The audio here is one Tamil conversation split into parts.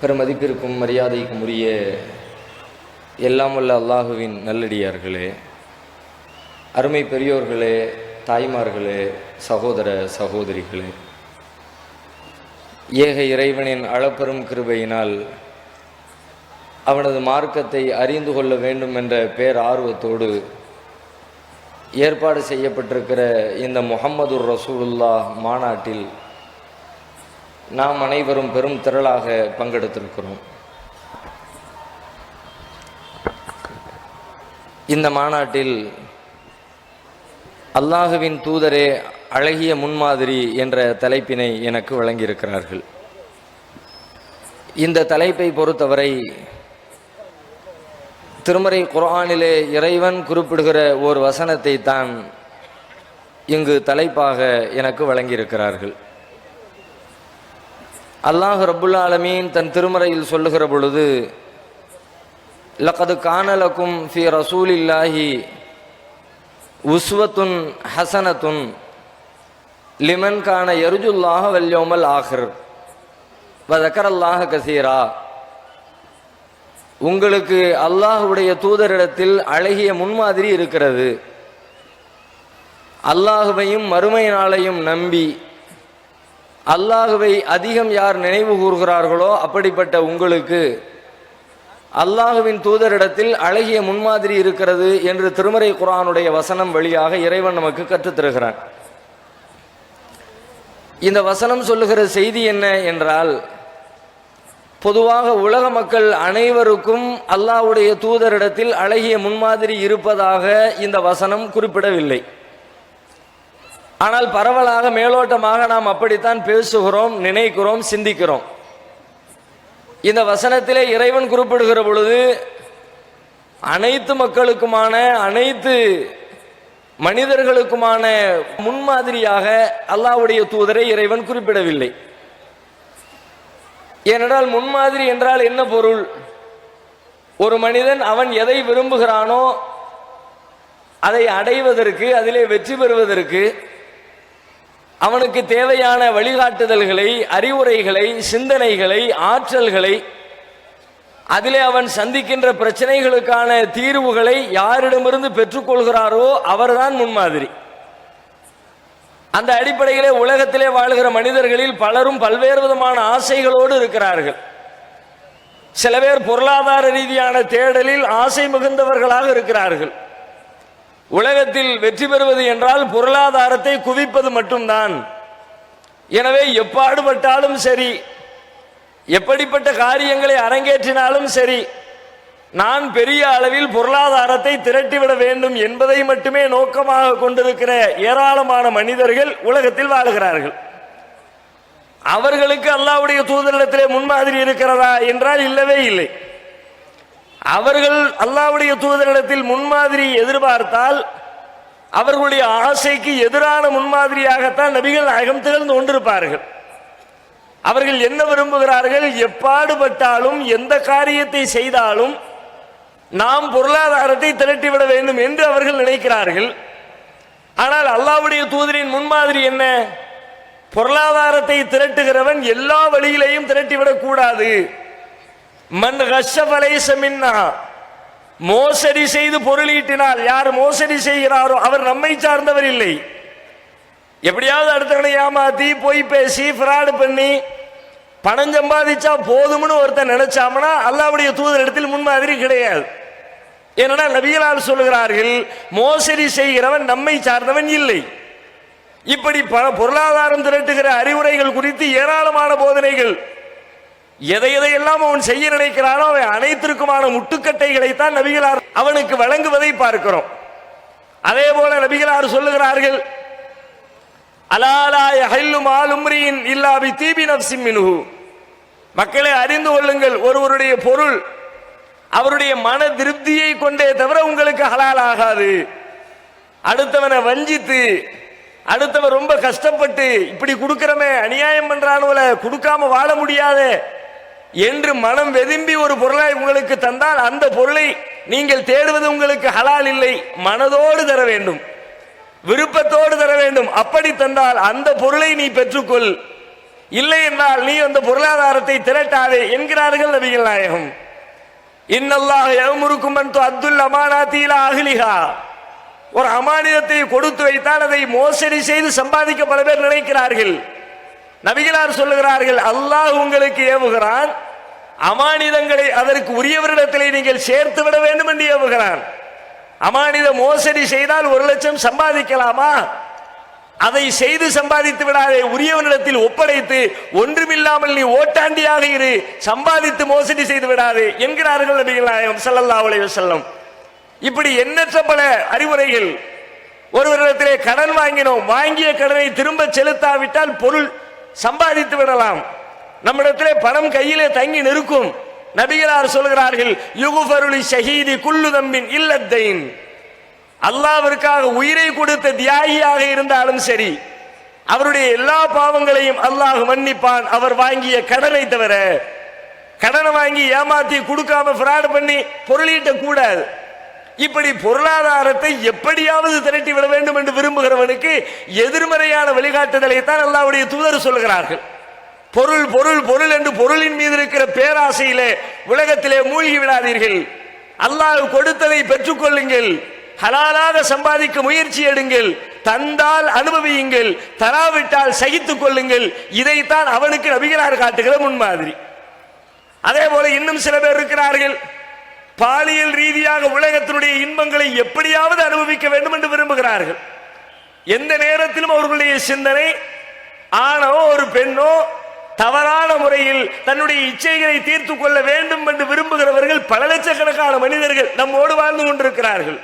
பெருமதிப்பிற்கும் மரியாதைக்கும் உரிய எல்லாம் வல்ல அல்லாஹுவின் நல்லடியார்களே அருமை பெரியோர்களே தாய்மார்களே சகோதர சகோதரிகளே ஏக இறைவனின் அளப்பெரும் கிருபையினால் அவனது மார்க்கத்தை அறிந்து கொள்ள வேண்டும் என்ற பேர் ஆர்வத்தோடு ஏற்பாடு செய்யப்பட்டிருக்கிற இந்த முகம்மது ரசூலுல்லா மாநாட்டில் நாம் அனைவரும் பெரும் திரளாக பங்கெடுத்திருக்கிறோம். இந்த மாநாட்டில் அல்லாஹுவின் தூதரே அழகிய முன்மாதிரி என்ற தலைப்பினை எனக்கு வழங்கியிருக்கிறார்கள். இந்த தலைப்பை பொறுத்தவரை திருமறை குரானிலே இறைவன் குறிப்பிடுகிற ஒரு வசனத்தை தான் இங்கு தலைப்பாக எனக்கு வழங்கியிருக்கிறார்கள். அல்லாஹ் ரபுல் ஆலமீன் தன் திருமறையில் சொல்லுகிற பொழுது லக்கது கானலக்கும் ஃபி ரசூலில்லாஹி உஸ்வத்துன் ஹசனத்துன் லிமன் கான எருஜுல்லாக வல்யோமல் ஆஹிர். வதக்கரல்லாக கசீரா. உங்களுக்கு அல்லாஹுடைய தூதரிடத்தில் அழகிய முன்மாதிரி இருக்கிறது. அல்லாஹுவையும் மறுமை நாளையும் நம்பி அல்லாஹுவை அதிகம் யார் நினைவு கூறுகிறார்களோ அப்படிப்பட்ட உங்களுக்கு அல்லாஹுவின் தூதரிடத்தில் அழகிய முன்மாதிரி இருக்கிறது என்று திருமறை குரானுடைய வசனம் வழியாக இறைவன் நமக்கு கற்றுத்தருகிறான் இந்த வசனம் சொல்லுகிற செய்தி என்ன என்றால் பொதுவாக உலக மக்கள் அனைவருக்கும் அல்லாஹ்வுடைய தூதரிடத்தில் அழகிய முன்மாதிரி இருப்பதாக இந்த வசனம் குறிப்பிடவில்லை. ஆனால் பரவலாக மேலோட்டமாக நாம் அப்படித்தான் பேசுகிறோம் நினைக்கிறோம் சிந்திக்கிறோம். இந்த வசனத்திலே இறைவன் குறிப்பிடுகிற பொழுது அனைத்து மக்களுக்குமான அனைத்து மனிதர்களுக்குமான முன்மாதிரியாக அல்லாஹ்வுடைய தூதரை இறைவன் குறிப்பிடவில்லை. ஏனென்றால் முன்மாதிரி என்றால் என்ன பொருள்? ஒரு மனிதன் அவன் எதை விரும்புகிறானோ அதை அடைவதற்கு அதிலே வெற்றி பெறுவதற்கு அவனுக்கு தேவையான வழிகாட்டுதல்களை அறிவுரைகளை சிந்தனைகளை ஆற்றல்களை அதிலே அவன் சந்திக்கின்ற பிரச்சனைகளுக்கான தீர்வுகளை யாரிடமிருந்து பெற்றுக்கொள்கிறாரோ அவர்தான் முன்மாதிரி. அந்த அடிப்படையிலே உலகத்திலே வாழ்கிற மனிதர்களில் பலரும் பல்வேறு விதமான ஆசைகளோடு இருக்கிறார்கள். சில பேர் பொருளாதார ரீதியான தேடலில் ஆசை மிகுந்தவர்களாக இருக்கிறார்கள். உலகத்தில் வெற்றி பெறுவது என்றால் பொருளாதாரத்தை குவிப்பது மட்டும்தான். எனவே எப்பாடுபட்டாலும் சரி எப்படிப்பட்ட காரியங்களை அரங்கேற்றினாலும் சரி நான் பெரிய அளவில் பொருளாதாரத்தை திரட்டிவிட வேண்டும் என்பதை மட்டுமே நோக்கமாக கொண்டிருக்கிற ஏராளமான மனிதர்கள் உலகத்தில் வாழுகிறார்கள். அவர்களுக்கு அல்லாவுடைய தூதரிடத்திலே முன்மாதிரி இருக்கிறதா என்றால் இல்லவே இல்லை. அவர்கள் அல்லாவுடைய தூதரிடத்தில் முன்மாதிரி எதிர்பார்த்தால் அவர்களுடைய ஆசைக்கு எதிரான முன்மாதிரியாகத்தான் நபிகள் நாயகம் திகழ்ந்து கொண்டிருப்பார்கள். அவர்கள் என்ன விரும்புகிறார்கள்? எப்பாடுபட்டாலும் எந்த காரியத்தை செய்தாலும் நாம் பொருளாதாரத்தை திரட்டிவிட வேண்டும் என்று அவர்கள் நினைக்கிறார்கள். ஆனால் அல்லாவுடைய தூதரின் முன்மாதிரி என்ன? பொருளாதாரத்தை திரட்டுகிறவன் எல்லா வழியிலையும் திரட்டிவிடக் கூடாது மன் கஷபலைச மோசடி செய்து பொருளீட்டினால் யார் மோசடி செய்கிறாரோ அவர் நம்மை சார்ந்தவர் இல்லை. எப்படியாவது அடுத்தவனை ஏமாத்தி பொய் பேசி ஃப்ராடு பண்ணி பணம் சம்பாதிச்சா போதும்னு ஒருத்தன் நினைச்சாமனா அல்லாவுடைய தூதர் இடத்தில் முன்மாதிரி கிடையாது. ஏன்னா நபிகளால் சொல்லுகிறார்கள் மோசடி செய்கிறவன் நம்மை சார்ந்தவன் இல்லை. இப்படி பல பொருளாதாரம் திரட்டுகிற அறிவுரைகள் குறித்து ஏராளமான போதனைகள். எதை எதையெல்லாம் அவன் செய்ய நினைக்கிறானோ அவன் அனைத்திற்குமான முட்டுக்கட்டைகளைத்தான் நபிகளார் அவனுக்கு வழங்குவதை பார்க்கிறோம். அதே போல நபிகளார் சொல்லுகிறார்கள் அலாலாய யஹில்லு மால் இல்லாவி தீபி நஃப்ஸின் மக்களை அறிந்து கொள்ளுங்கள் ஒருவருடைய பொருள் அவருடைய மன திருப்தியை கொண்டே தவிர உங்களுக்கு ஹலால் ஆகாது. அடுத்தவனை வஞ்சித்து அடுத்தவன் ரொம்ப கஷ்டப்பட்டு இப்படி கொடுக்கிறமே அநியாயம் பண்றானுல கொடுக்காம வாழ முடியாதே. என்று மனம் வெதும்பி ஒரு பொருளை உங்களுக்கு தந்தால் அந்த பொருளை நீங்கள் தேடுவது உங்களுக்கு ஹலால் இல்லை. மனதோடு தர வேண்டும். விருப்பத்தோடு தர வேண்டும். அப்படி தந்தால் அந்த பொருளை நீ பெற்றுக்கொள். இல்லை என்றால் நீ அந்த பொருளாதாரத்தை திரட்டாதே என்கிறார்கள் நபிகள் நாயகம். இன்னல்லாக யமுருக்கும் அப்துல் அமானாத்தீலா ஒரு அமானியத்தை கொடுத்து வைத்தால் அதை மோசடி செய்து சம்பாதிக்க பல பேர் நினைக்கிறார்கள். நபிகளார் சொல்லுகிறார்கள் அல்லாஹ் உங்களுக்கு ஏவுகிறான். அமானிதங்களை அதற்கு உரியவரிடத்திலே நீங்கள் சேர்த்து விட வேண்டும் என்று ஏவுகிறான். அமானித மோசடி செய்தால் ஒரு லட்சம் சம்பாதிக்கலாமா? அதை செய்து சம்பாதித்து விடாதே உரியவனிடத்தில் ஒப்படைத்து ஒன்றுமில்லாமல் நீ ஓட்டாண்டியாக இரு. சம்பாதித்து மோசடி செய்து விடாதே என்கிறார்கள் நபிகள் நாயகம் சல்லல்லா உலக செல்லம் இப்படி எண்ணற்ற பல அறிவுரைகள் ஒருவரிடத்திலே கடன் வாங்கினோம். வாங்கிய கடனை திரும்ப செலுத்தாவிட்டால் பொருள் சம்பாதித்து விடலாம். நம்மிடத்திலே பணம் கையிலே தங்கி நிற்கும். நபிகளார் சொல்கிறார்கள் யுகுஃபருளி ஷஹீதி குல்லு தம்பின் இல்லத்தைன். அல்லாவிற்காக உயிரை கொடுத்த தியாகியாக இருந்தாலும் சரி அவருடைய எல்லா பாவங்களையும் அல்லாஹ் மன்னிப்பான். அவர் வாங்கிய கடனை தவிர கடனை வாங்கி ஏமாத்தி கொடுக்காம ஃப்ராட் பண்ணி பொருளீட்ட கூடாது இப்படி பொருளாதாரத்தை எப்படியாவது திரட்டி விட வேண்டும் என்று விரும்புகிறவனுக்கு எதிர்மறையான வழிகாட்டுதலை தான் அல்லாஹ்வுடைய தூதர் சொல்கிறார்கள். பொருள் பொருள் பொருள் என்று பொருளின் மீது இருக்கிற பேராசையிலே உலகத்திலே மூழ்கி விடாதீர்கள். அல்லாஹ் கொடுத்ததை பெற்றுக்கொள்ளுங்கள். ஹலாலாக சம்பாதிக்க முயற்சி எடுங்கள். தந்தால் அனுபவியுங்கள். தராவிட்டால் சகித்துக் கொள்ளுங்கள். இதைத்தான் அவனுக்கு நபிகளார் காட்டுகிற முன்மாதிரி. அதே போல இன்னும் சில பேர் இருக்கிறார்கள். பாலியல் ரீதியாக உலகத்தினுடைய இன்பங்களை எப்படியாவது அனுபவிக்க வேண்டும் என்று விரும்புகிறார்கள். எந்த நேரத்திலும் அவர்களுடைய சிந்தனை ஆணோ ஒரு பெண்ணோ தவறான முறையில் தன்னுடைய இச்சைகளை தீர்த்து கொள்ள வேண்டும் என்று விரும்புகிறவர்கள் பல லட்சக்கணக்கான மனிதர்கள் நம்மோடு வாழ்ந்து கொண்டிருக்கிறார்கள்.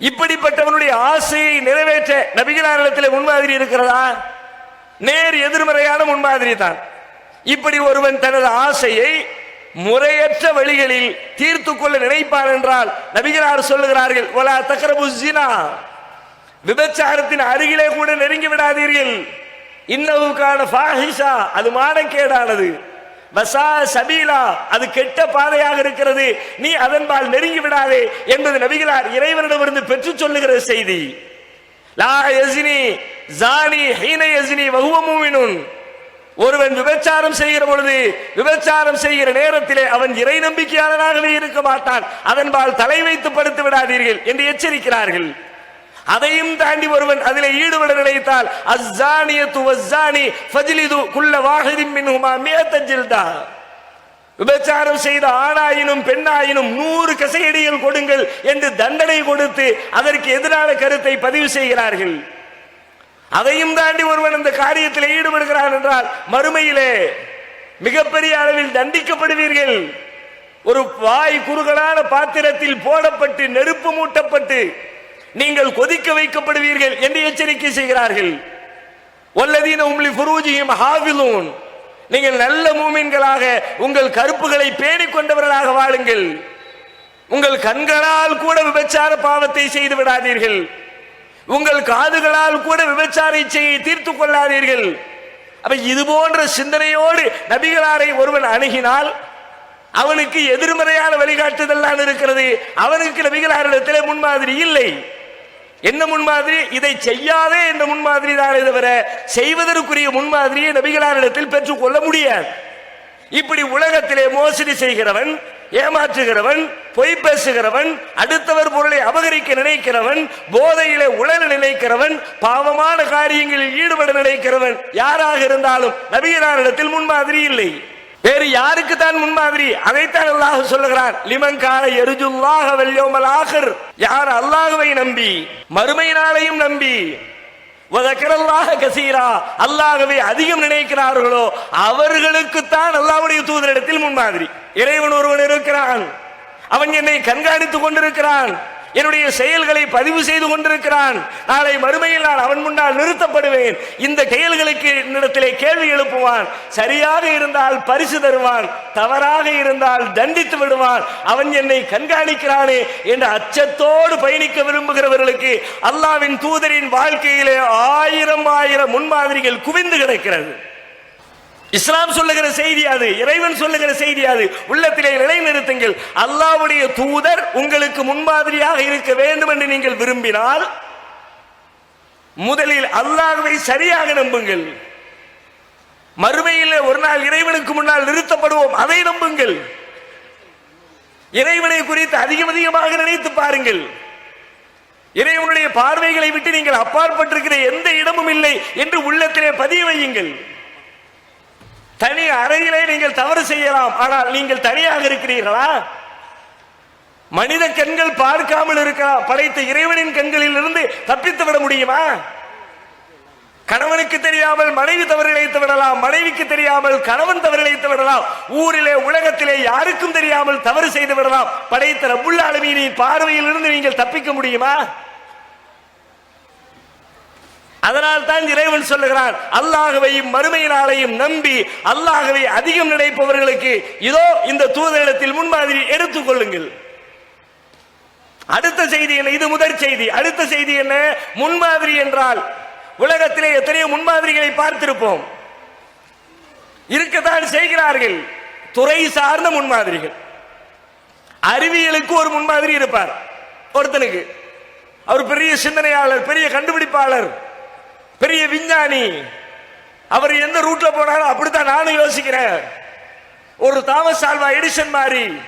இப்படிப்பட்டவனுடைய ஆசையை நிறைவேற்ற நபிகளாரிடத்தில் முன்மாதிரி இருக்கிறதா? நேர் எதிர்மறையான முன்மாதிரி தான். இப்படி ஒருவன் தனது ஆசையை முறையற்ற வழிகளில் தீர்த்து கொள்ள நினைப்பார் என்றால் நபிகளார் சொல்லுகிறார்கள் ஒலா தக்கரபு ஜினா விபச்சாரத்தின் அருகிலே கூட நெருங்கி விடாதீர்கள். இன்னவுக்கான ஃபாஹிஷா அது மானக்கேடானது வசா சபீலா அது கெட்ட பாதையாக இருக்கிறது. நீ அதன்பால் நெருங்கி விடாதே என்பது நபிகளார் இறைவனிடமிருந்து பெற்று சொல்லுகிற செய்தி. லா யசினி ஜானி ஹீன யசினி வஹுவ ஒருவன் விபச்சாரம் செய்கிற பொழுது விபச்சாரம் செய்கிற நேரத்திலே அவன் இறை நம்பிக்கையாளனாகவே இருக்க மாட்டான். அதன்பால் தலை வைத்து படுத்து விடாதீர்கள் என்று எச்சரிக்கிறார்கள். அதையும் தாண்டி ஒருவன் அதில் ஈடுபட நினைத்தால் அஸ்ஸானியத்து வஸ்ஸானி ஃபஜ்லிது குல்ல வாஹிதின் மின்ஹுமா மியத்தஜில்தா விபச்சாரம் செய்த ஆணாயினும் பெண்ணாயினும் நூறு கசையடிகள் கொடுங்கள் என்று தண்டனை கொடுத்து அதற்கு எதிரான கருத்தை பதிவு செய்கிறார்கள். அதையும் தாண்டி ஒருவன் இந்த காரியத்தில் ஈடுபடுகிறான் என்றால் மறுமையிலே மிகப்பெரிய அளவில் தண்டிக்கப்படுவீர்கள். ஒரு வாய் குறுகலான பாத்திரத்தில் போடப்பட்டு நெருப்பு மூட்டப்பட்டு நீங்கள் கொதிக்க வைக்கப்படுவீர்கள் என்று எச்சரிக்கை செய்கிறார்கள். ஒல்லதீன உம்லி ஃபுரூஜிஹிம் ஹாவிலூன் நீங்கள் நல்ல மூமின்களாக உங்கள் கருப்புகளை பேணிக் கொண்டவர்களாக வாழுங்கள். உங்கள் கண்களால் கூட விபச்சார பாவத்தை செய்து விடாதீர்கள். உங்கள் காதுகளால் கூட விபச்சார இச்சையை தீர்த்து கொள்ளாதீர்கள். அப்ப இது போன்ற சிந்தனையோடு நபிகளாரை ஒருவன் அணுகினால் அவனுக்கு எதிர்மறையான வழிகாட்டுதல் தான் இருக்கிறது. அவனுக்கு நபிகளாரிடத்திலே முன்மாதிரி இல்லை. என்ன முன்மாதிரி? இதை செய்யாதே என்ற முன்மாதிரி தானே தவிர செய்வதற்குரிய முன்மாதிரியை நபிகளாரிடத்தில் பெற்றுக்கொள்ள முடியாது. இப்படி உலகத்திலே மோசடி செய்கிறவன் ஏமாற்றுகிறவன் பொய் பேசுகிறவன் அடுத்தவர் பொருளை அபகரிக்க நினைக்கிறவன் போதையிலே உழல நினைக்கிறவன் பாவமான காரியங்களில் ஈடுபட நினைக்கிறவன் யாராக இருந்தாலும் நபிகளாரிடத்தில் முன்மாதிரி இல்லை. வேறு யாருக்கு தான் முன்மாதிரி? அதைத்தான் அல்லாஹ் சொல்லுகிறான் லிமன் கால எருஜுல்லாஹ வல்யோமல் ஆகர் யார் அல்லாஹுவை நம்பி? மறுமை நாளையும் நம்பி. அல்லாகவே கசீரா. அதிகம் நினைக்கிறார்களோ அவர்களுக்குத்தான் அல்லாவுடைய தூதரிடத்தில் முன்மாதிரி. இறைவன் ஒருவன் இருக்கிறான். அவன் என்னை கண்காணித்துக் கொண்டிருக்கிறான். என்னுடைய செயல்களை பதிவு செய்து கொண்டிருக்கிறான். நாளை மறுமையில் நான் அவன் முன்னால் நிறுத்தப்படுவேன். இந்த செயல்களுக்கு என்னிடத்திலே கேள்வி எழுப்புவான். சரியாக இருந்தால் பரிசு தருவான். தவறாக இருந்தால் தண்டித்து விடுவான். அவன் என்னை கண்காணிக்கிறானே என்ற அச்சத்தோடு பயணிக்க விரும்புகிறவர்களுக்கு அல்லாவின் தூதரின் வாழ்க்கையிலே ஆயிரம் ஆயிரம் முன்மாதிரிகள் குவிந்து கிடக்கிறது. இஸ்லாம் சொல்லுகிற செய்தி அது இறைவன் சொல்லுகிற செய்தி அது. உள்ளத்திலே நிலைநிறுத்துங்கள் அல்லாவுடைய தூதர் உங்களுக்கு முன்மாதிரியாக இருக்க வேண்டும் என்று நீங்கள் விரும்பினால் முதலில் அல்லாஹை சரியாக நம்புங்கள். மறுமையில் ஒரு நாள் இறைவனுக்கு முன்னால் நிறுத்தப்படுவோம். அதை நம்புங்கள். இறைவனை குறித்து அதிகம் அதிகமாக நினைத்து பாருங்கள். இறைவனுடைய பார்வைகளை விட்டு நீங்கள் அப்பாற்பட்டிருக்கிற எந்த இடமும் இல்லை என்று உள்ளத்திலே பதிய வையுங்கள். தனி அறையிலே நீங்கள் தவறு செய்யலாம். ஆனால் நீங்கள் தனியாக இருக்கிறீர்களா? மனித கண்கள் பார்க்காமல் இருக்கலாம். படைத்த இறைவனின் கண்களில் இருந்து தப்பித்து விட முடியுமா? கணவனுக்கு தெரியாமல் மனைவி தவறு இழைத்து விடலாம். மனைவிக்கு தெரியாமல் கணவன் தவறு இழைத்து விடலாம். ஊரிலே உலகத்திலே யாருக்கும் தெரியாமல் தவறு செய்து விடலாம். படைத்த ரப்புல் ஆலமீனின் பார்வையில் இருந்து நீங்கள் தப்பிக்க முடியுமா? அதனால் தான் இறைவன் சொல்லுகிறான் அல்லாகவையும் மறுமை நாளையும் நம்பி அல்லாஹ்வை அதிகம் நினைப்பவர்களுக்கு இதோ இந்த தூதரிடத்தில் முன்மாதிரி எடுத்துக் கொள்ளுங்கள். அடுத்த செய்தி என்ன? இது முதற் செய்தி. அடுத்த செய்தி என்ன? முன்மாதிரி என்றால் உலகத்திலே எத்தனையோ முன்மாதிரிகளை பார்த்திருப்போம். இருக்கத்தான் செய்கிறார்கள். துறை சார்ந்த முன்மாதிரிகள். அறிவியலுக்கு ஒரு முன்மாதிரி இருப்பார். ஒருத்தனுக்கு. அவர் பெரிய சிந்தனையாளர் பெரிய கண்டுபிடிப்பாளர். பெரிய விஞ்ஞானி. அவர் எந்த ரூட்ல போனாலும் அப்படித்தான் நானும் யோசிக்கிறேன். ஒரு தாமஸ் ஆல்வா எடிசன் மாதிரி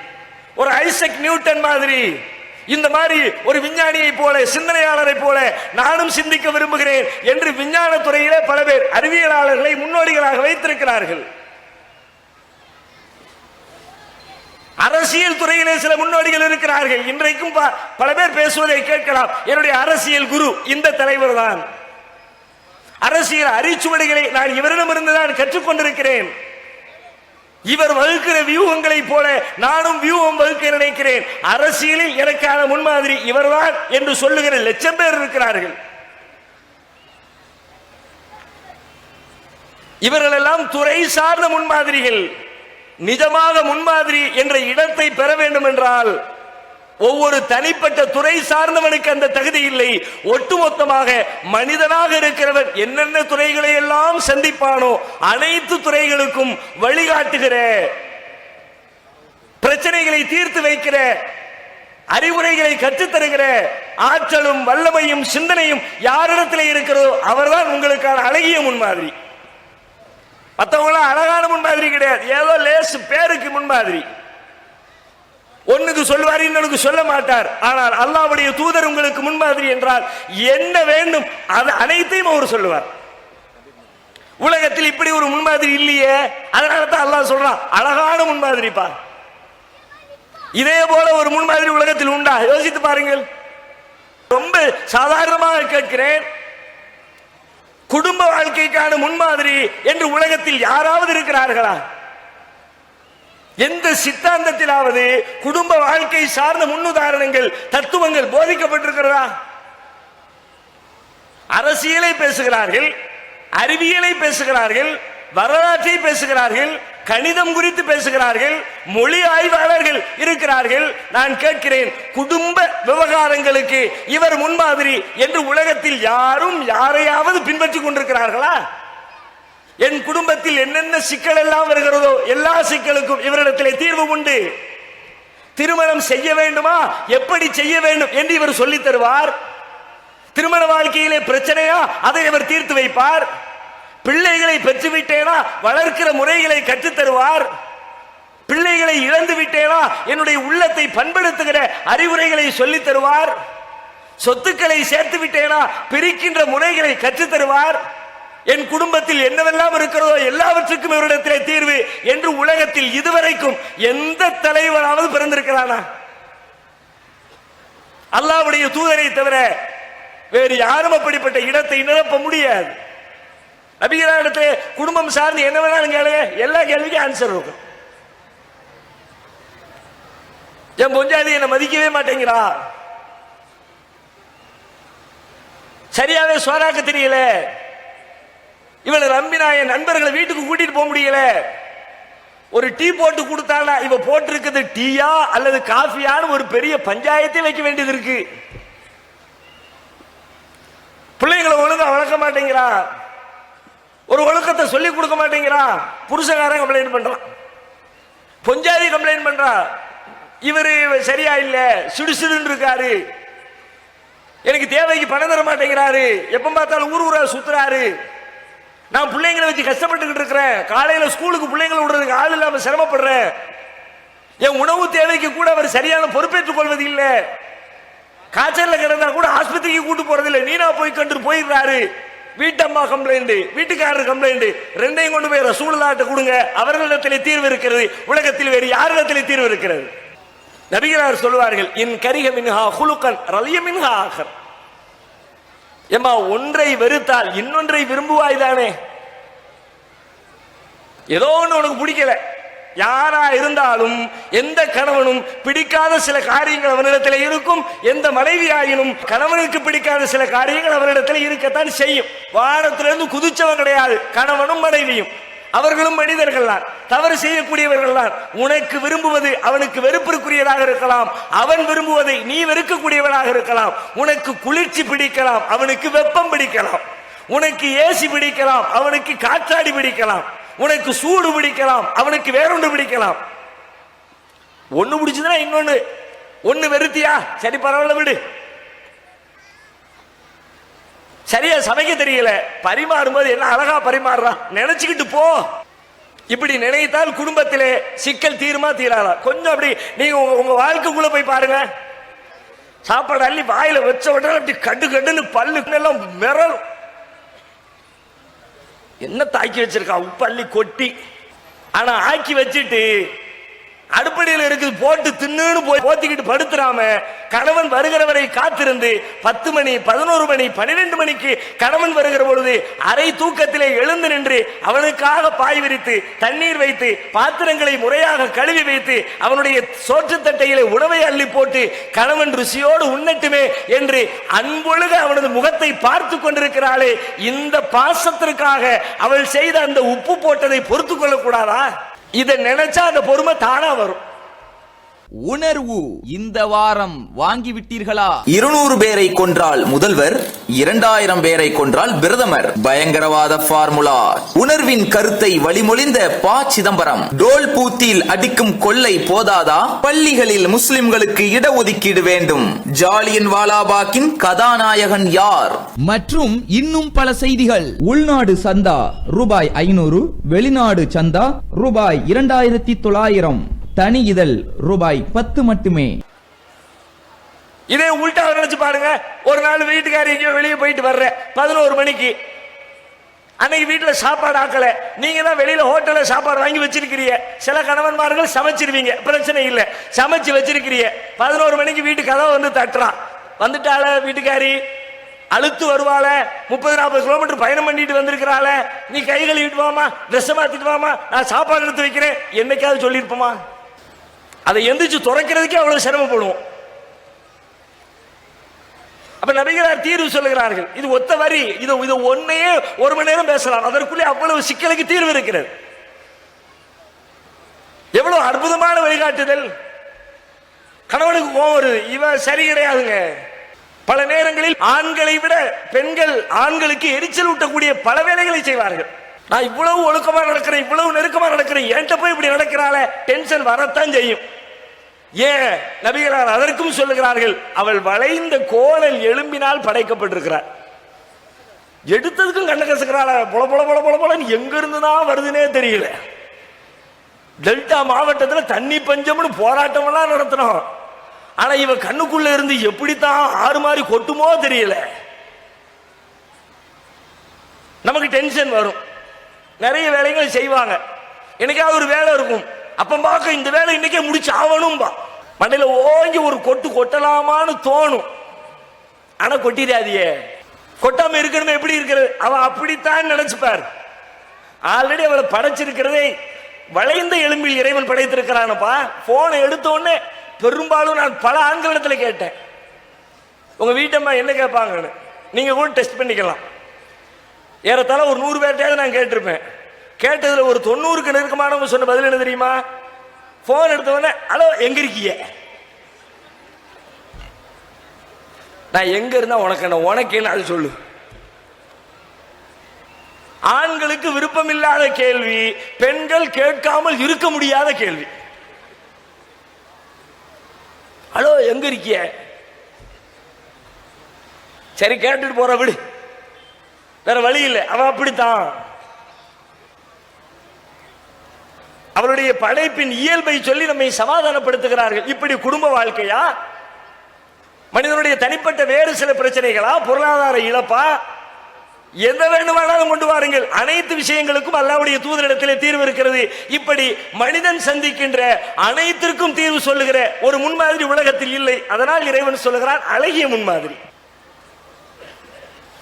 ஒரு ஐசக் நியூட்டன் மாதிரி இந்த மாதிரி ஒரு விஞ்ஞானியை போல சிந்தனையாளரை போல நானும் சிந்திக்க விரும்புகிறேன் என்று விஞ்ஞான துறையிலே பல பேர் அறிவியலாளர்களை முன்னோடிகளாக வைத்திருக்கிறார்கள். அரசியல் துறையிலே சில முன்னோடிகள் இருக்கிறார்கள். இன்றைக்கும் ப- பல பேர் பேசுவதை கேட்கலாம். என்னுடைய அரசியல் குரு இந்த தலைவர் தான். அரசியல் அரிச்சுவடிகளை நான் இவரிடமிருந்து தான் கற்றுக்கொண்டிருக்கிறேன். இவர் வகுக்கிற வியூகங்களைப் போல நானும் வியூகம் வகுக்க நினைக்கிறேன். அரசியலில் எனக்கான முன்மாதிரி இவர்தான் என்று சொல்லுகிற லட்சம் பேர் இருக்கிறார்கள். இவர்கள் எல்லாம் துறை சார்ந்த முன்மாதிரிகள். நிஜமாக முன்மாதிரி என்ற இடத்தை பெற வேண்டும் என்றால் ஒவ்வொரு தனிப்பட்ட துறை சார்ந்தவனுக்கு அந்த தகுதி இல்லை. ஒட்டுமொத்தமாக மனிதனாக இருக்கிறவன் என்னென்ன துறைகளை எல்லாம் சந்திப்பானோ அனைத்து துறைகளுக்கும் வழிகாட்டுகிற பிரச்சனைகளை தீர்த்து வைக்கிற அறிவுரைகளை கற்றுத்தருகிற ஆற்றலும் வல்லமையும் சிந்தனையும் யாரிடத்தில் இருக்கிறதோ அவர்தான் உங்களுக்கான அழகிய முன்மாதிரி. மற்றவங்களாம் அழகான முன்மாதிரி கிடையாது. ஏதோ லேசு பேருக்கு முன்மாதிரி. ஒன்னுக்கு சொல்வார் இன்னொருக்கு சொல்ல மாட்டார். ஆனால் அல்லாவுடைய தூதர் உங்களுக்கு முன்மாதிரி என்றால் என்ன வேண்டும்? அது அனைத்தையும் அவர் சொல்லுவார். உலகத்தில் இப்படி ஒரு முன்மாதிரி இல்லையே. அதனால தான் அல்லாஹ் சொல்றான் அழகான முன்மாதிரிப்பா. இதே போல ஒரு முன்மாதிரி உலகத்தில் உண்டா? யோசித்து பாருங்கள். ரொம்ப சாதாரணமாக கேட்கிறேன். குடும்ப வாழ்க்கைக்கான முன்மாதிரி என்று உலகத்தில் யாராவது இருக்கிறார்களா? எந்த சித்தாந்தத்திலாவது குடும்ப வாழ்க்கை சார்ந்த முன்னுதாரணங்கள் தத்துவங்கள் போதிக்கப்பட்டிருக்கிறதா? அரசியலை பேசுகிறார்கள் அறிவியலை பேசுகிறார்கள் வரலாற்றை பேசுகிறார்கள் கணிதம் குறித்து பேசுகிறார்கள் மொழி ஆய்வாளர்கள் இருக்கிறார்கள். நான் கேட்கிறேன் குடும்ப விவகாரங்களுக்கு இவர் முன்மாதிரி என்று உலகத்தில் யாரும் யாரையாவது பின்பற்றிக் கொண்டிருக்கிறார்களா? என் குடும்பத்தில் என்னென்ன சிக்கல் எல்லாம் வருகிறதோ எல்லா சிக்கலுக்கும் இவரிடத்திலே தீர்வு உண்டு. திருமணம் செய்ய வேண்டுமா? எப்படி செய்ய வேண்டும் என்று இவர் சொல்லித் தருவார். திருமண வாழ்க்கையிலே பிரச்சனையா? அதை இவர் தீர்த்து வைப்பார். பிள்ளைகளை பெற்றுவிட்டேனா? வளர்க்கிற முறைகளை கற்றுத் தருவார். பிள்ளைகளை இழந்து விட்டேனா? என்னுடைய உள்ளத்தை பண்படுத்துகிற அறிவுரைகளை சொல்லித் தருவார். சொத்துக்களை சேர்த்து விட்டேனா? பிரிக்கின்ற முறைகளை கற்றுத் தருவார். என் குடும்பத்தில் என்னவெல்லாம் இருக்கிறதோ எல்லாவற்றுக்கும் இவரிடத்திலே தீர்வு என்று உலகத்தில் இதுவரைக்கும் எந்த தலைவராவது பிறந்திருக்கிறானா? அல்லாஹ்வுடைய தூதரை தவிர வேறு யாரும் அப்படிப்பட்ட இடத்தை நிரப்ப முடியாது. நபிகளாரிடத்துல குடும்பம் சார்ந்து என்ன வேணாலும் கேளுங்க. எல்லா கேள்விக்கும் ஆன்சர் இருக்கும். என் பொஞ்சாதி என்னை மதிக்கவே மாட்டேங்கிறா. சரியாவே சோறாக்க தெரியல. இவளை நம்பினா என் நண்பர்களை வீட்டுக்கு கூட்டிட்டு போக முடியல. ஒரு டீ போட்டு கொடுத்தானா இவ போட்டிருக்கிறது டீயா அல்லது காஃபியான்னு ஒரு பெரிய பஞ்சாயத்தை வைக்க வேண்டியது இருக்கு. பிள்ளைங்களை ஒழுங்கா வளர்க்க மாட்டேங்கிறான். ஒரு ஒழுக்கத்தை சொல்லி கொடுக்க மாட்டேங்கிறான். புருஷகாரன் கம்ப்ளைண்ட் பண்றான். பொஞ்சாதி கம்ப்ளைண்ட் பண்றான். இவர் சரியா இல்ல சுடுசுடுன்னு இருக்காரு. எனக்கு தேவைக்கு பணம் தர மாட்டேங்கிறாரு. எப்ப பார்த்தாலும் ஊர் ஊரா சுத்துறாரு. நான் பிள்ளைங்களை வச்சு கஷ்டப்பட்டுக்கிட்டு இருக்கிறேன். காலையில் ஸ்கூலுக்கு பிள்ளைங்களை விடுறதுக்கு ஆள் இல்லாமல் சிரமப்படுறேன். என் உணவு தேவைக்கு கூட அவர் சரியான பொறுப்பேற்றுக் கொள்வது இல்லை. காய்ச்சலில் கிடந்தா கூட ஆஸ்பத்திரிக்கு கூட்டு போறதில்லை. நீனா போய் கண்டு போயிடுறாரு. வீட்டம்மா கம்ப்ளைண்ட் வீட்டுக்காரர் கம்ப்ளைண்ட் ரெண்டையும் கொண்டு போய் ரசூலுல்லாட்ட கொடுங்க. அவர்களிடத்தில் தீர்வு இருக்கிறது. உலகத்தில் வேறு யாரிடத்தில் தீர்வு இருக்கிறது? நபிகரார் சொல்வார்கள் என் கரிக மின்ஹா குலுக்கன் ரலிய மின்ஹா ஆகர். ஏமா ஒன்றை வெறுத்தால் இன்னொன்றை விரும்புவாய் தானே ஏதோ ஒன்று உனக்கு பிடிக்கல. யாரா இருந்தாலும் எந்த கணவனும் பிடிக்காத சில காரியங்கள் அவனிடத்தில் இருக்கும். எந்த மனைவியாயினும் கணவனுக்கு பிடிக்காத சில காரியங்கள் அவனிடத்தில் இருக்கத்தான் செய்யும். வானத்திலிருந்து குதிச்சவன் கிடையாது கணவனும் மனைவியும். அவர்களும் மனிதர்கள் தான் தவறு செய்யக்கூடியவர்கள் தான் உனக்கு விரும்புவது அவனுக்கு வெறுப்பிற்குரியதாக இருக்கலாம். அவன் விரும்புவதை நீ வெறுக்கக்கூடியவனாக இருக்கலாம். உனக்கு குளிர்ச்சி பிடிக்கலாம். அவனுக்கு வெப்பம் பிடிக்கலாம். உனக்கு ஏசி பிடிக்கலாம். அவனுக்கு காற்றாடி பிடிக்கலாம். உனக்கு சூடு பிடிக்கலாம். அவனுக்கு வேறொன்று பிடிக்கலாம். ஒன்று பிடிச்சதுன்னா இன்னொன்னு. ஒண்ணு வெறுத்தியா? சரி பரவாயில்ல விடு. சரியா சமைக்க தெரியல. பரிமாறும்போது என்ன அழகா பரிமாறுறான். நினைச்சுக்கிட்டு போ. இப்படி நினைத்தால் குடும்பத்திலே சிக்கல் தீருமா தீராதா? கொஞ்சம் அப்படி நீங்க உங்க வாழ்க்கைக்குள்ள போய் பாருங்க. சாப்பாடு அள்ளி வாயில வச்ச உடனே அப்படி கடு கடுன்னு பல்லு எல்லாம் மிரளும். என்ன தாக்கி வச்சிருக்கா? உப்பு அள்ளி கொட்டி. ஆனா ஆக்கி வச்சிட்டு அடுப்படியில் இருக்குது போட்டு தின்னுன்னு போய் போத்திக்கிட்டு படுத்துறாம கணவன் வருகிறவரை காத்திருந்து பத்து மணி பதினோரு மணி பன்னிரெண்டு மணிக்கு கணவன் வருகிற பொழுது அரை தூக்கத்திலே எழுந்து நின்று அவனுக்காக பாய் விரித்து தண்ணீர் வைத்து பாத்திரங்களை முறையாக கழுவி வைத்து அவனுடைய சோற்றுத்தட்டையிலே உணவை அள்ளி போட்டு கணவன் ருசியோடு உண்ணட்டுமே என்று அன்பொழுக அவனது முகத்தை பார்த்து கொண்டிருக்கிறாளே இந்த பாசத்திற்காக அவள் செய்த அந்த உப்பு போட்டதை பொறுத்து கொள்ளக்கூடாதா? இதை நினைச்சா அந்த பொறுமை தானா வரும். உணர்வு. இந்த வாரம் வாங்கி விட்டீர்களா இருநூறு பேரை கொன்றால் முதல்வர் இரண்டாயிரம் பேரை கொன்றால் பிரதமர். பயங்கரவாத ஃபார்முலா. உணர்வின் கருத்தை வழிமொழிந்த ப. சிதம்பரம். டோல் பூத்தில் அடிக்கும் கொள்ளை போதாதா? பள்ளிகளில் முஸ்லிம்களுக்கு இடஒதுக்கீடு வேண்டும். ஜாலியன் வாலாபாக்கின் கதாநாயகன் யார்? மற்றும் இன்னும் பல செய்திகள். உள்நாடு சந்தா ரூபாய் ஐநூறு வெளிநாடு சந்தா ரூபாய் இரண்டாயிரத்தி தொள்ளாயிரம். தனி இதழ் ரூபாய் பத்து மட்டுமே. இதே உள்டா நினைச்சு பாருங்க. ஒரு நாள் வீட்டுக்காரி எங்கேயோ வெளியே போயிட்டு வர்ற. பதினோரு மணிக்கு. அன்னைக்கு வீட்டில் சாப்பாடு ஆக்கல. நீங்க தான் வெளியில ஹோட்டலில் சாப்பாடு வாங்கி வச்சிருக்கிறீங்க. சில கணவன்மார்கள் சமைச்சிருவீங்க. பிரச்சனை இல்லை. சமைச்சு வச்சிருக்கிறீங்க. பதினோரு மணிக்கு வீட்டு கதவை வந்து தட்டுறான். வந்துட்டால வீட்டுக்காரி? அழுத்து வருவாள? முப்பது நாற்பது கிலோமீட்டர் பயணம் பண்ணிட்டு வந்திருக்கிறாள? நீ கை கழுவிட்டு வாமா ட்ரெஸ் மாத்திட்டு வாமா. நான் சாப்பாடு எடுத்து வைக்கிறேன். என்னைக்காவது சொல்லியிருப்போமா? அதை எந்திரிச்சு துறக்கிறதுக்கே அவ்வளவு சிரமப்படுவோம். அப்ப நபிகளார் தீர்வு சொல்லுகிறார்கள். இது ஒத்த வரி. இது இது ஒன்னையே ஒரு மணி நேரம் பேசலாம். அதற்குள்ளே அவ்வளவு சிக்கலுக்கு தீர்வு இருக்கிறது. எவ்வளவு அற்புதமான வழிகாட்டுதல். கணவனுக்கு கோவம் வருது. இவன் சரி கிடையாதுங்க. பல நேரங்களில் ஆண்களை விட பெண்கள் ஆண்களுக்கு எரிச்சல் ஊட்டக்கூடிய பல வேலைகளை செய்வார்கள். நான் இவ்வளவு ஒழுக்கமா நடக்கிறேன் இவ்வளவு நெருக்கமா நடக்கிறேன். என்கிட்ட போய் இப்படி நடக்கிறாள? டென்ஷன் வரத்தான் செய்யும். ஏன் நபிகளார் அதற்கும் சொல்லுகிறார்கள் அவள் வளைந்த கோணல் எலும்பினால் படைக்கப்பட்டிருக்கிறார். எடுத்ததுக்கும் கண்ண கசக்கிறாள்? பொல பொல பொல பொல பொலன்னு எங்கிருந்து தான் வருதுன்னே தெரியல. டெல்டா மாவட்டத்தில் தண்ணி பஞ்சம்னு போராட்டம் எல்லாம் நடத்தினோம். ஆனா இவ கண்ணுக்குள்ள இருந்து எப்படித்தான் ஆறு மாதிரி கொட்டுமோ தெரியல. நமக்கு டென்ஷன் வரும். நிறைய வேலைகள் செய்வாங்க. எனக்காவது ஒரு வேலை இருக்கும். அப்போ பார்க்க இந்த வேலை இன்னைக்கே முடிச்சு ஆகணும்பா. ஓங்கி ஒரு கொட்டு கொட்டலாமான்னு தோணும். ஆனால் கொட்டிடாதியே. கொட்டாம இருக்கணுமே எப்படி இருக்கிறது? அவன் அப்படித்தான் நினைச்சுப்பார். ஆல்ரெடி அவளை படைச்சிருக்கிறதே வளைந்த எலும்பில் இறைவன் படைத்திருக்கிறானப்பா. போனை எடுத்தோடனே பெரும்பாலும் நான் பல ஆண்களிடத்துல கேட்டேன். உங்கள் வீட்டம்மா என்ன கேட்பாங்கன்னு. நீங்கள் கூட டெஸ்ட் பண்ணிக்கலாம். ஏறத்தாழ ஒரு நூறு பேர்ட்டையாவது நான் கேட்டிருப்பேன். கேட்டதுல ஒரு தொண்ணூறுக்கு நெருக்கமானவங்க சொன்ன பதில் என்ன தெரியுமா? போன் எடுத்த உடனே ஹலோ எங்க இருக்கீங்க? நான் எங்க இருந்தா உனக்கு என்ன உனக்கு என்ன அது சொல்லு. ஆண்களுக்கு விருப்பம் இல்லாத கேள்வி பெண்கள் கேட்காமல் இருக்க முடியாத கேள்வி. ஹலோ எங்க இருக்கிய சரி கேட்டுட்டு போற விடு. வேற வழி இல்லை அவன் அப்படித்தான். அவருடைய படைப்பின் இயல்பை சொல்லி நம்மை சமாதானப்படுத்துகிறார்கள். இப்படி குடும்ப வாழ்க்கையா? மனிதனுடைய தனிப்பட்ட வேறு சில பிரச்சனைகளா? பொருளாதார இழப்பா? எந்த வேண்டுமானாலும் கொண்டு வாருங்கள். அனைத்து விஷயங்களுக்கும் அல்லாவுடைய தூதரிடத்திலே தீர்வு இருக்கிறது. இப்படி மனிதன் சந்திக்கின்ற அனைத்திற்கும் தீர்வு சொல்லுகிற ஒரு முன்மாதிரி உலகத்தில் இல்லை. அதனால் இறைவன் சொல்லுகிறான் அழகிய முன்மாதிரி.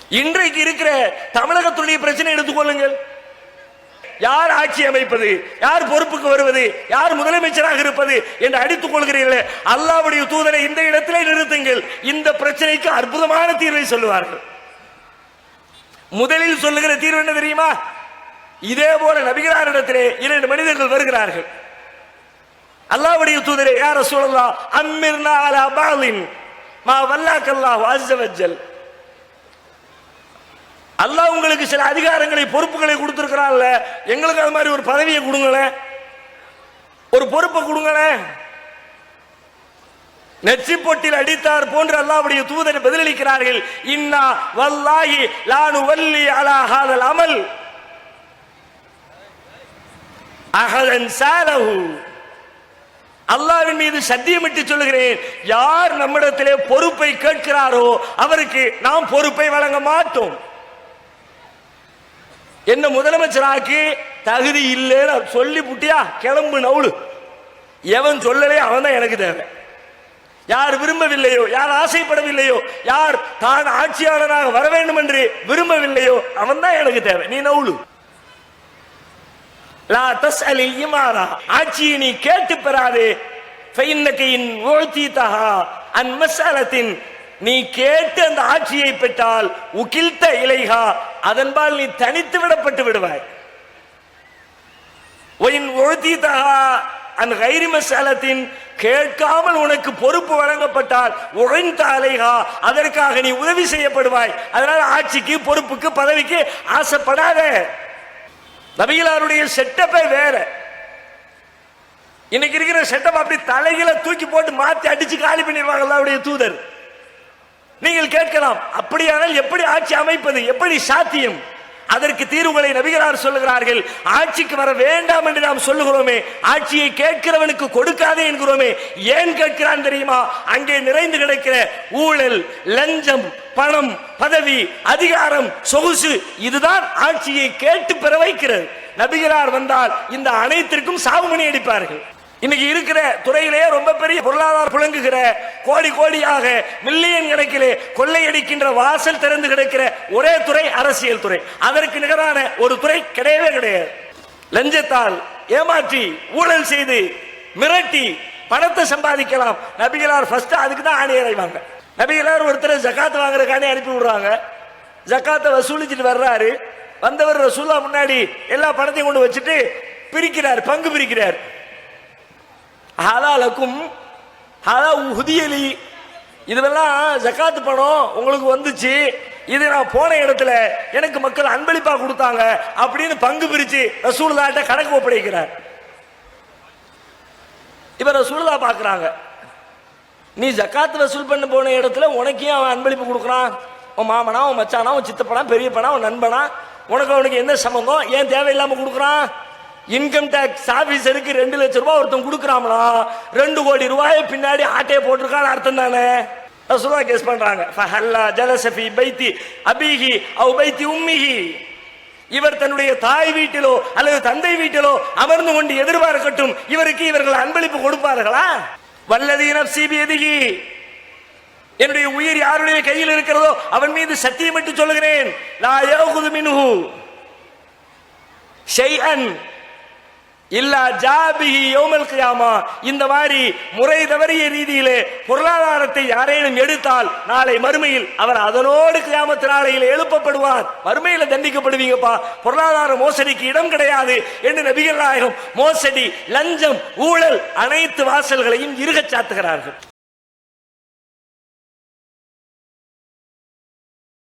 இன்றைக்கு இருக்கிற தமிழகத்துடைய பிரச்சனை எடுத்துக்கொள்ளுங்கள் யார் ஆட்சி அமைப்பது? யார் பொறுப்புக்கு வருவது? யார் முதலமைச்சராக இருப்பது என்று அடித்துக் கொள்கிறீர்களே அல்லாவுடைய தூதரை இந்த இடத்திலே நிறுத்துங்கள். இந்த பிரச்சனைக்கு அற்புதமான தீர்வை சொல்லுவார்கள். முதலில் சொல்லுகிற தீர்வு என்ன தெரியுமா? இதே போல நபிகளாரிடத்திலே இரண்டு மனிதர்கள் வருகிறார்கள். அல்லாவுடைய தூதரை யார சொல்லலாம் அம்மிர்னா அலா பாலின் மா வல்லாக்கல்லாஹு அஸ்ஸ அல்லாஹ் உங்களுக்கு சில அதிகாரங்களை பொறுப்புகளை கொடுத்துருக்கிறான்ல. எங்களுக்கு அது மாதிரி ஒரு பதவியை கொடுங்களேன் ஒரு பொறுப்பை கொடுங்களேன் நெற்றி பொட்டில் அடித்தார் போன்று அல்லாவுடைய தூதரை பதிலளிக்கிறார்கள். இன்னா வல்லாஹி லானு வல்லி அலாஹாதல் அமல். அகலன் சாலஹு. அல்லாவின் மீது சத்தியமிட்டு சொல்லுகிறேன். யார் நம்மிடத்திலே பொறுப்பை கேட்கிறாரோ அவருக்கு நாம் பொறுப்பை வழங்க மாட்டோம். என்ன முதலமைச்சராக்கி தகுதி இல்லைன்னு சொல்லி புட்டியா? கிளம்பு நவுளு. எவன் சொல்லலையோ அவன் தான் எனக்கு தேவை. யார் விரும்பவில்லையோ யார் ஆசைப்படவில்லையோ யார் தான் ஆட்சியாளராக வர வேண்டும் என்று விரும்பவில்லையோ அவன் தான் எனக்கு தேவை. நீ நவுளு. லா அலி இமாரா. ஆட்சியை நீ கேட்டு பெறாதே. ஃபைன்னக இன் உழ்த்தீதஹா அன் மசாலத்தின் நீ கேட்டு அந்த ஆட்சியை பெற்றால் உகிழ்த்த இலைகா அதன்பால் நீ தனித்து விடப்பட்டு விடுவாய். ஒயின் உழ்த்தீதஹா அந்த கைரிம சேலத்தின் கேட்காமல் உனக்கு பொறுப்பு வழங்கப்பட்டால் உழைந்த அலைகா அதற்காக நீ உதவி செய்யப்படுவாய். அதனால் ஆட்சிக்கு பொறுப்புக்கு பதவிக்கு ஆசைப்படாத. நபிகளாருடைய செட்டப்பே வேற. இன்னைக்கு இருக்கிற செட்டப் அப்படி தலைகளை தூக்கி போட்டு மாத்தி அடிச்சு காலி பண்ணிடுவாங்க அவருடைய தூதர். நீங்கள் கேட்கலாம் அப்படியானால் எப்படி ஆட்சி அமைப்பது? எப்படி சாத்தியம்? அதற்கு தீர்வுகளை நபிகரார் சொல்லுகிறார்கள் ஆட்சிக்கு வர வேண்டாம் என்று நாம் சொல்லுகிறோமே ஆட்சியை கேட்கிறவனுக்கு கொடுக்காதே என்கிறோமே. ஏன் கேட்கிறான் தெரியுமா? அங்கே நிறைந்து கிடக்கிற ஊழல் லஞ்சம் பணம் பதவி அதிகாரம் சொகுசு இதுதான் ஆட்சியை கேட்டு பெற வைக்கிறது. நபிகரார் வந்தால் இந்த அனைத்திற்கும் சாவுமணி அடிப்பார்கள். இன்னைக்கு இருக்கிற துறையிலேயே ரொம்ப பெரிய பொருளாதார புழங்குகிற கோடி கோடியாக மில்லியன் கணக்கிலே கொள்ளையடிக்கின்ற வாசல் திறந்து கிடக்கிற ஒரே துறை அரசியல் துறை. அதற்கு நிகரான ஒரு துறை கிடையவே கிடையாது. லஞ்சத்தால் ஏமாற்றி ஊழல் செய்து மிரட்டி பணத்தை சம்பாதிக்கலாம். நபிகளார் ஃபர்ஸ்ட் அதுக்கு தான் ஆணை அடைவாங்க. நபிகளார் ஒருத்தர் ஜக்காத் வாங்குறதுக்கானே அனுப்பி விடுறாங்க. ஜக்காத்தை வசூலிச்சுட்டு வர்றாரு. வந்தவர் ரசூலா முன்னாடி எல்லா பணத்தையும் கொண்டு வச்சுட்டு பிரிக்கிறார் பங்கு பிரிக்கிறார். ஹலாலக்கும் ஹலா உதியலி இதுவெல்லாம் ஜக்காத்து பணம் உங்களுக்கு வந்துச்சு. இது நான் போன இடத்துல எனக்கு மக்கள் அன்பளிப்பா கொடுத்தாங்க அப்படின்னு பங்கு பிரிச்சு ரசூலுல்லாட்ட கணக்கு ஒப்படைக்கிறார். இப்ப ரசூலுல்லா பாக்குறாங்க. நீ ஜக்காத்து வசூல் பண்ண போன இடத்துல உனக்கு ஏன் அவன் அன்பளிப்பு கொடுக்குறான்? உன் மாமனா உன் மச்சானா உன் சித்தப்பனா பெரியப்பனா உன் நண்பனா உனக்கு அவனுக்கு என்ன சம்பந்தம்? ஏன் தேவையில்லாம கொடுக்குறான்? இன்கம் டேக்ஸ் ஆபீசருக்கு ரெண்டு லட்சம் ரூபாய் ஒருத்தன் கொடுக்குறாங்களா ரெண்டு கோடி ரூபாய் பின்னாடி ஆட்டையை போட்டிருக்கான்னு அர்த்தம் தானே? ரசூலா கேஸ் பண்றாங்க. ஃபஹல்லா ஜலசஃபி பைத்தி அபிஹி அவ் பைத்தி உம்மிஹி. இவர் தன்னுடைய தாய் வீட்டிலோ அல்லது தந்தை வீட்டிலோ அமர்ந்து கொண்டு எதிர்பார்க்கட்டும் இவருக்கு இவர்கள் அன்பளிப்பு கொடுப்பார்களா? வல்லதி சிபி எதுகி என்னுடைய உயிர் யாருடைய கையில் இருக்கிறதோ அவன் மீது சத்தியமிட்டு சொல்லுகிறேன். நான் யகுது மின்ஹு. ஷைஅன் இல்லா ஜாபிஹி யௌமல் கியாமா. இந்த மாதிரி முறை தவறிய ரீதியிலே பொருளாதாரத்தை யாரேனும் எடுத்தால் நாளை மறுமையில் அவர் அதனோடு கியாமத்து நாளையில் எழுப்பப்படுவார். மறுமையில தண்டிக்கப்படுவீங்கப்பா. பொருளாதார மோசடிக்கு இடம் கிடையாது என்று நபிகள் நாயகம் மோசடி லஞ்சம் ஊழல் அனைத்து வாசல்களையும் இருகச் சாத்துகிறார்கள்